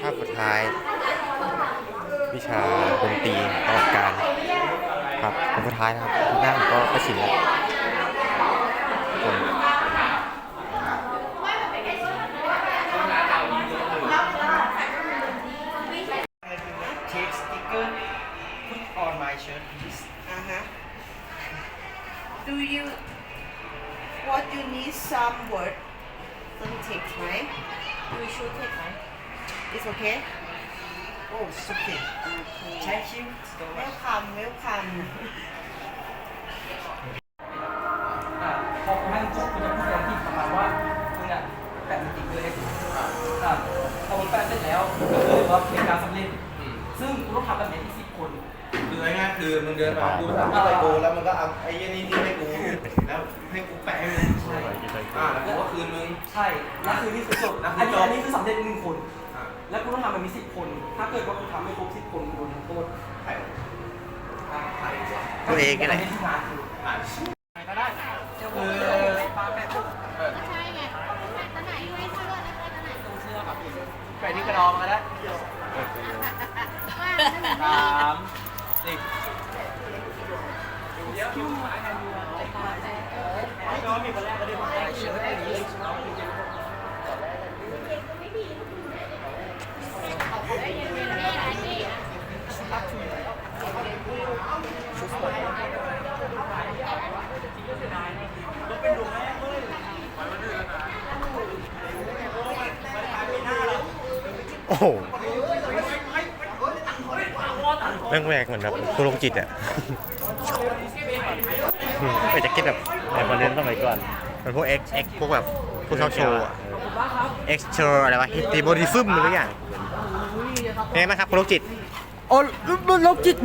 ภาพสุดท้าย วิชาดนตรีตลอดการครับผมสุดท้ายนะครับหน้าผมก็ก็ชินแล้วผม Take sticker put on my shirt please Uh-huh. Do you what you need some word some text right? Do you should take right? It's okay? Oh it's okay Thank you so much Welcome, welcome. อะพอคุณให้ปุ๊บคุณจะพูดอะไรที่ประมาณว่าคุณอะแปะมันติดเลยอะพอคุณแปะเสร็จแล้วก็คือว่าเป็นการสำเร็จซึ่งคุณต้องทำแบบนี้ที่สิบคน คือง่ายๆคือมึงเดินมากูถามว่าอะไรกูแล้วมึงก็เอาไอ้เหี้ยนี่ที่ให้กูแล้วให้กูแปะให้มึงใช่ อ่าแล้วกูก็คืนมึง ใช่แล้วคือนี่คือจบแล้วคือัอนจนี้บอันนี้คือสำเร็จหนึ่งคนอ่า แล้วคุณต้องทำแบบนี้สิบคน ถ้าเกิดว่าคุณทำไม่ครบสิบคนคุณโดนลงโทษใครใครวะตัวเองนี่แหละที่งานคืออ่าใครก็ได้คือปาแปะปุ๊บใช่ไงตอนไหนไม่เสื้อแล้วตอนไหนตู้เสื้อครับแปะที่กระดองมาแล้วว่านั่นสามสิบเดี๋ยวคิวหมายแทนยูน้องมีคนแรกก็ได้ผมได้เชิญได้ดี โอ้โหแม่งแหวกเหมือนแบบตัวลงจิตอะไปจะคิดแบบแบบมาเล่นสมัยก่อนมันพวกเอ็กเอ็กพวกแบบพวกชอบโชว์อะ X โชว์อะไรวะฮิตติโบดิซึมหรืออย่างเป็นไงบ้างครับคุโรคจิต โอ้โรคจิต